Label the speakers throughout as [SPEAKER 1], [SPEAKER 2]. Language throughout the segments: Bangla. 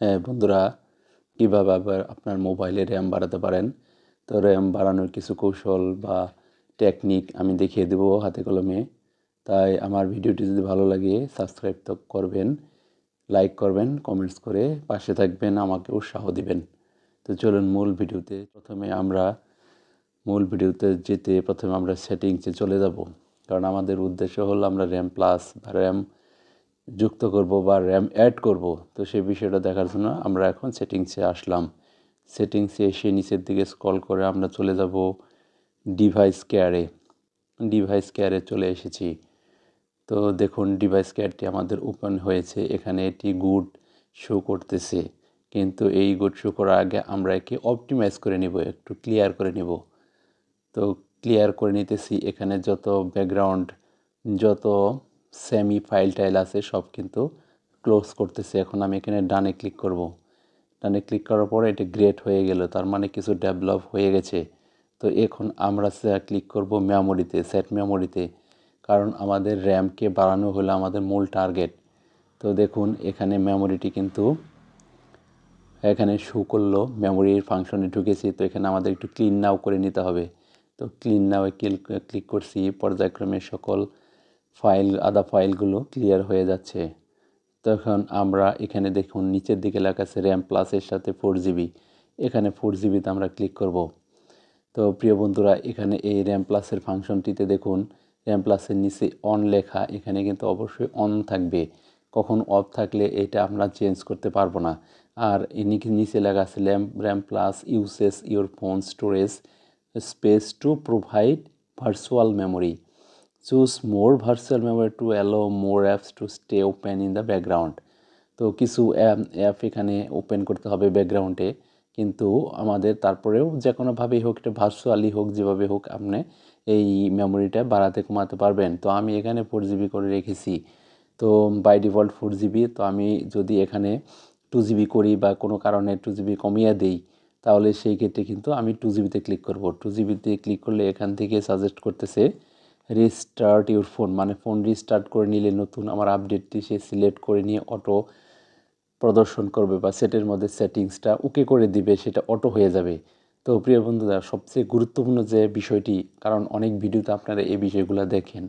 [SPEAKER 1] হ্যাঁ বন্ধুরা, কীভাবে আবার আপনার মোবাইলে র্যাম বাড়াতে পারেন? তো র্যাম বাড়ানোর কিছু কৌশল বা টেকনিক আমি দেখিয়ে দেবো হাতে কলমে। তাই আমার ভিডিওটি যদি ভালো লাগে সাবস্ক্রাইব তো করবেন লাইক করবেন কমেন্টস করে পাশে থাকবেন, আমাকে উৎসাহ দিবেন। তো চলুন মূল ভিডিওতে, প্রথমে আমরা, মূল ভিডিওতে যেতে প্রথমে আমরা সেটিংসে চলে যাব। কারণ আমাদের উদ্দেশ্য হলো আমরা র্যাম প্লাস বা র্যাম যুক্ত করব বা র্যাম অ্যাড করব, তো সেই বিষয়টা দেখার জন্য আমরা এখন সেটিংসে আসলাম। সেটিংসে এসে নিচের দিকে স্ক্রল করে আমরা চলে যাব ডিভাইস কেয়ারে ডিভাইস কেয়ারে চলে এসেছি। তো দেখুন ডিভাইস কেয়ারটি আমাদের ওপেন হয়েছে, এখানে এটি গুড শো করতেছে। কিন্তু এই গুড শো করার আগে আমরা একে অপটিমাইজ করে নিব, একটু ক্লিয়ার করে নিব। তো ক্লিয়ার করে নিতেছি, এখানে যত ব্যাকগ্রাউন্ড যত সেমি ফাইল টাইল আছে, সব কিন্তু ক্লোজ করতেছে। এখন আমি এখানে ডানে ক্লিক করব। ডানে ক্লিক করার পরে এটা গ্রেট হয়ে গেল, তার মানে কিছু ডেভেলপ হয়ে গেছে। তো এখন আমরা ক্লিক করব মেমোরিতে সেট মেমোরিতে কারণ আমাদের র্যামকে বাড়ানো হলো আমাদের মূল টার্গেট তো দেখুন, এখানে মেমোরিটি কিন্তু, এখানে শু করল মেমোরির ফাংশনে ঢুকেছি। তো এখানে আমাদের একটু ক্লিন নাও করে নিতে হবে। তো ক্লিন নাও ক্লিক করছি। পর্যায়ক্রমে সকল ফাইল আদা ফাইলগুলো ক্লিয়ার হয়ে যাচ্ছে। তখন আমরা এখানে দেখুন, নিচের দিকে লেখা আছে র্যাম প্লাসের সাথে ফোর জিবি এখানে ফোর জিবিতে আমরা ক্লিক করব। তো প্রিয় বন্ধুরা, এখানে এই র্যাম প্লাসের ফাংশনটিতে দেখুন র্যাম প্লাসের নিচে অন লেখা, এখানে কিন্তু অবশ্যই অন থাকবে। কখন অফ থাকলে এটা আমরা চেঞ্জ করতে পারব না। আর নিচে লেখা আছে RAM RAM plus uses your phone storage space to provide virtual memory choose more virtual memory to allow more apps to stay open in the background তো কিছু অ্যাপ এখানে ওপেন করতে হবে ব্যাকগ্রাউন্ডে কিন্তু আমাদের তারপরেও যে কোনোভাবেই হোক, এটা ভার্চুয়ালি হোক, যেভাবে হোক, আপনি এই মেমোরিটা বাড়াতে কমাতে পারবেন। তো আমি এখানে ফোর জিবি করে রেখেছি। তো বাই ডিফল্ট ফোর জিবি তো আমি যদি এখানে টু জিবি করি বা কোনো কারণে টু জিবি কমিয়ে দেই, তাহলে সেই ক্ষেত্রে কিন্তু আমি টু জিবিতে ক্লিক করব। টু জিবিতে ক্লিক করলে এখান থেকে সাজেস্ট করতেছে রিস্টার্ট ইউর ফোন মানে ফোন রিস্টার্ট করে নিলে নতুন আমার আপডেটটি সে সিলেক্ট করে নিয়ে অটো প্রদর্শন করবে বা সেটের মধ্যে সেটিংসটা ওকে করে দিবে, সেটা অটো হয়ে যাবে। তো প্রিয় বন্ধুরা, সবচেয়ে গুরুত্বপূর্ণ যে বিষয়টি, কারণ অনেক ভিডিওতে আপনারা এই বিষয়গুলো দেখেন,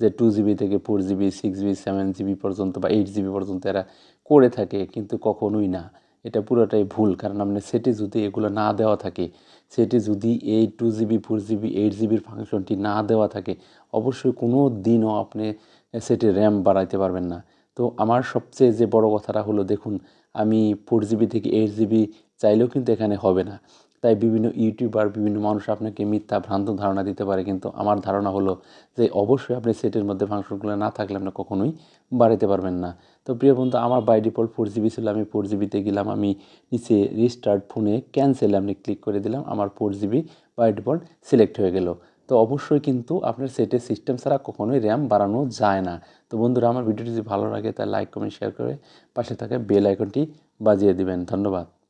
[SPEAKER 1] যে টু জিবি থেকে four GB six GB seven GB পর্যন্ত বা এইট জিবি পর্যন্ত এরা করে থাকে, কিন্তু কখনোই না। এটা পুরোটাই ভুল। কারণ আপনার সেটে যদি এগুলো না দেওয়া থাকে, সেটে যদি এই two GB four GB eight জিবির ফাংশনটি না দেওয়া থাকে, অবশ্যই কোনো দিনও আপনি সেটে র্যাম বাড়াইতে পারবেন না। তো আমার সবচেয়ে যে বড় কথাটা হলো, দেখুন, আমি ফোর জিবি থেকে এইট জিবি চাইলেও কিন্তু এখানে হবে না। তাই বিভিন্ন ইউটিউবার, বিভিন্ন মানুষ আপনাকে মিথ্যা ভ্রান্ত ধারণা দিতে পারে। কিন্তু আমার ধারণা হলো যে অবশ্যই আপনি সেটের মধ্যে ফাংশনগুলো না থাকলে আপনি কখনোই বাড়াতে পারবেন না। তো প্রিয় বন্ধু, আমার বাই ডিফল্ট ফোর জিবি ছিল। আমি ফোর জিবিতে গেলাম। আমি নিচে রিস্টার্ট ফোনে ক্যান্সেলে আপনি ক্লিক করে দিলাম। আমার four GB by default select হয়ে গেল। তো অবশ্যই কিন্তু আপনার সেটের সিস্টেম ছাড়া কখনোই র্যাম বাড়ানো যায় না। তো বন্ধুরা, আমার ভিডিওটি যদি ভালো লাগে তাহলে লাইক কমেন্ট শেয়ার করে পাশে থাকা বেল আইকনটি বাজিয়ে দিবেন। ধন্যবাদ।